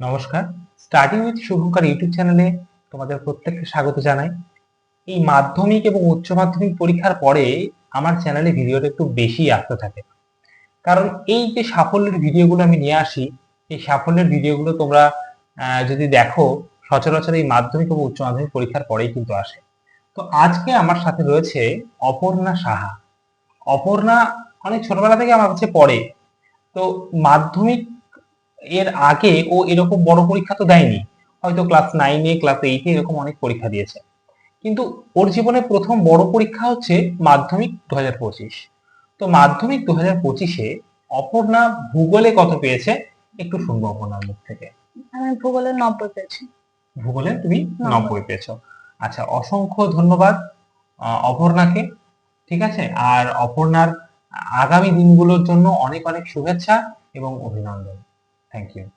নমস্কার। Study with Shubhankar YouTube চ্যানেলে তোমাদের প্রত্যেককে স্বাগত জানাই। এই মাধ্যমিক এবং উচ্চ মাধ্যমিক পরীক্ষার পরে আমার চ্যানেলে ভিডিওটা একটু বেশি আসতে থাকে। কারণ এই যে সাফল্যের ভিডিওগুলো আমি নিয়ে আসি, এই সাফল্যের ভিডিওগুলো তোমরা যদি দেখো, সচরাচর এই মাধ্যমিক এবং উচ্চ মাধ্যমিক পরীক্ষার পরেই কিন্তু আসে। তো আজকে আমার সাথে রয়েছে অপর্ণা সাহা। অপর্ণা অনেক ছোটবেলা থেকে আমার কাছে পড়ে। তো মাধ্যমিক এর আগে ও এরকম বড় পরীক্ষা তো দেয়নি। হয়তো ক্লাস নাইনে ক্লাস এইটে এরকম অনেক পরীক্ষা দিয়েছে। কিন্তু ওর জীবনে প্রথম বড় পরীক্ষা হচ্ছে মাধ্যমিক দু হাজার পঁচিশ। তো মাধ্যমিক দু হাজার পঁচিশে অপর্ণা ভূগোলে কত পেয়েছে? একটু শুনব অপর্ণার মুখ থেকে। আমি ভূগোলে নব্বই পেয়েছি। ভূগোলে তুমি নব্বই। পেয়েছ। আচ্ছা অসংখ্য ধন্যবাদ অপর্ণাকে ঠিক আছে? আর অপর্ণার আগামী দিনগুলোর জন্য অনেক অনেক শুভেচ্ছা এবং অভিনন্দন। Thank you.